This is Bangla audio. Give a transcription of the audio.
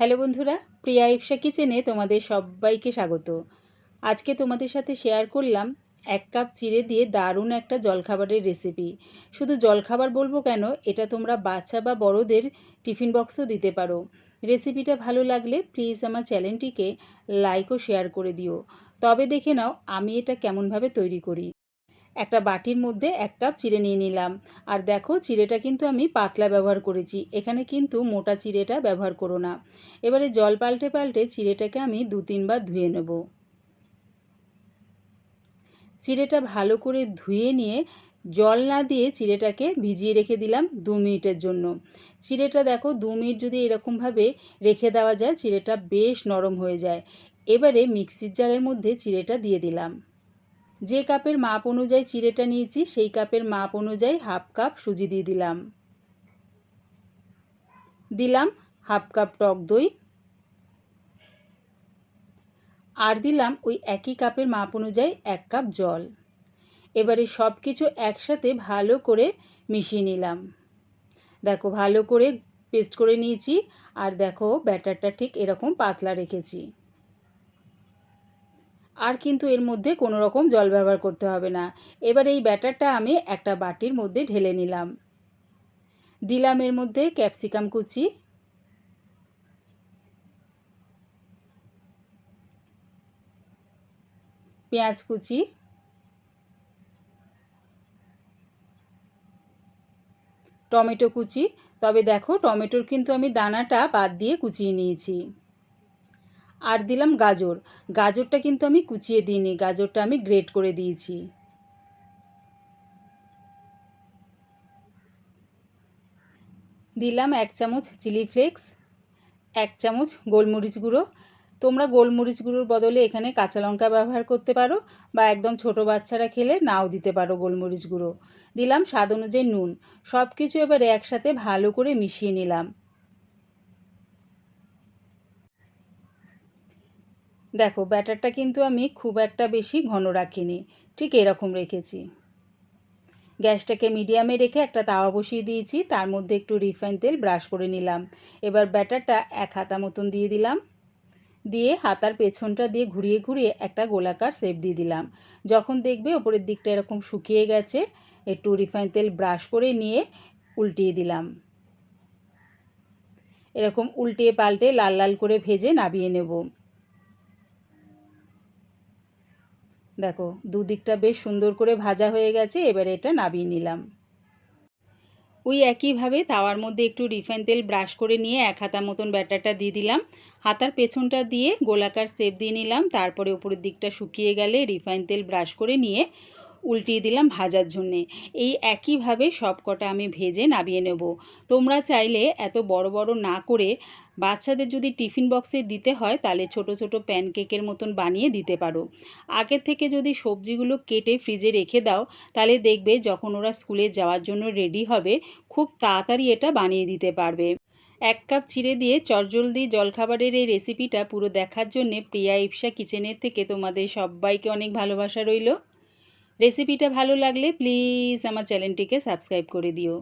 হ্যালো বন্ধুরা, প্রিয়া ইপসা কিচেনে তোমাদের সবাইকে স্বাগত। আজকে তোমাদের সাথে শেয়ার করলাম এক কাপ চিড়ে দিয়ে দারুণ একটা জলখাবারের রেসিপি শুধু জলখাবার বলব কেন, এটা তোমরা বাচ্চা বা বড়দের টিফিন বক্সও দিতে পারো। রেসিপিটা ভালো লাগলে প্লিজ আমার চ্যানেলটিকে লাইক ও শেয়ার করে দিও। তবে দেখে নাও আমি এটা কেমনভাবে তৈরি করি। একটা বাটির মধ্যে এক কাপ চিড়ে নিয়ে নিলাম। আর দেখো, চিড়েটা কিন্তু আমি পাতলা ব্যবহার করেছি। এখানে কিন্তু মোটা চিড়েটা ব্যবহার করো না। এবারে জল পাল্টে পাল্টে চিড়েটাকে আমি দু তিনবার ধুয়ে নেব। চিড়েটা ভালো করে ধুয়ে নিয়ে জল না দিয়ে চিড়েটাকে ভিজিয়ে রেখে দিলাম দু মিনিটের জন্য। চিড়েটা দেখো, দু মিনিট যদি এরকমভাবে রেখে দেওয়া যায়, চিড়েটা বেশ নরম হয়ে যায়। এবারে মিক্সির জারের মধ্যে চিড়েটা দিয়ে দিলাম। যে কাপের মাপ অনুযায়ী চিড়েটা নিয়েছি, সেই কাপের মাপ অনুযায়ী হাফ কাপ সুজি দিয়ে দিলাম। দিলাম হাফ কাপ টক দই। আর দিলাম ওই একই কাপের মাপ অনুযায়ী এক কাপ জল। এবারে সব কিছু একসাথে ভালো করে মিশিয়ে নিলাম। দেখো ভালো করে পেস্ট করে নিয়েছি, আর দেখো ব্যাটারটা ঠিক এরকম পাতলা রেখেছি। আর কিন্তু এর মধ্যে কোনো রকম জল ব্যবহার করতে হবে না। এবার এই ব্যাটারটা আমি একটা বাটির মধ্যে ঢেলে নিলাম। দিলাম এর মধ্যে ক্যাপসিকাম কুচি। পেঁয়াজ কুচি। টমেটো কুচি। তবে দেখো টমেটোর কিন্তু আমি দানাটা বাদ দিয়ে কুচিয়ে নিয়েছি। আর দিলাম গাজর। গাজরটা কিন্তু আমি কুচিয়ে দিইনি, গাজরটা আমি গ্রেট করে দিয়েছি। দিলাম এক চামচ চিলি ফ্লেক্স, এক চামচ গোলমরিচ গুঁড়ো। তোমরা গোলমরিচ গুঁড়োর বদলে এখানে কাঁচা লঙ্কা ব্যবহার করতে পারো বা একদম ছোট বাচ্চারা খেলে নাও দিতে পারো গোলমরিচ গুঁড়ো। দিলাম স্বাদ অনুযায়ী নুন সব কিছু এবারে একসাথে ভালো করে মিশিয়ে নিলাম। দেখো, ব্যাটারটা কিন্তু আমি খুব একটা বেশি ঘন রাখিনি, ঠিক এরকম রেখেছি। গ্যাসটাকে মিডিয়ামে রেখে একটা তাওয়া বসিয়ে দিয়েছি, তার মধ্যে একটু রিফাইন তেল ব্রাশ করে নিলাম। এবার ব্যাটারটা এক হাতা মতন দিয়ে দিলাম। দিয়ে হাতার পেছনটা দিয়ে ঘুরিয়ে ঘুরিয়ে একটা গোলাকার শেপ দিয়ে দিলাম। যখন দেখবে ওপরের দিকটা এরকম শুকিয়ে গেছে, একটু রিফাইন তেল ব্রাশ করে নিয়ে উল্টিয়ে দিলাম। এরকম উল্টিয়ে পাল্টে লাল লাল করে ভেজে নাবিয়ে নেব। দেখো, দুদিকটা বেশ সুন্দর করে ভাজা হয়ে গেছে, এবারে এটা নাবিয়ে নিলাম। ওই একইভাবে তাওয়ার মধ্যে একটু রিফাইন তেল ব্রাশ করে নিয়ে এক হাতা মতন ব্যাটারটা দিয়ে দিলাম। হাতার পেছনটা দিয়ে গোলাকার সেপ দিয়ে নিলাম, তারপরে উপরের দিকটা শুকিয়ে গেলে রিফাইন তেল ব্রাশ করে নিয়ে উল্টিয়ে দিলাম ভাজার জন্যে। এই একইভাবে সব কটা আমি ভেজে নাবিয়ে নেব। তোমরা চাইলে এত বড় বড় না করে বাচ্চাদের যদি টিফিন বক্সে দিতে হয়, তাহলে ছোট ছোট প্যানকেকের মতন বানিয়ে দিতে পারো। আগে থেকে যদি সবজিগুলো কেটে ফ্রিজে রেখে দাও, তাহলে দেখবে যখন ওরা স্কুলে যাওয়ার জন্য রেডি হবে, খুব তাড়াতাড়ি এটা বানিয়ে দিতে পারবে। এক কাপ চিড়ে দিয়ে চটজলদি জলখাবারের এই রেসিপিটা পুরো দেখার জন্যে প্রিয়া ইপসা কিচেনের থেকে তোমাদের সবাইকে অনেক ভালোবাসা রইল। রেসিপিটা ভালো লাগলে প্লিজ আমার চ্যানেলটিকে সাবস্ক্রাইব করে দিও।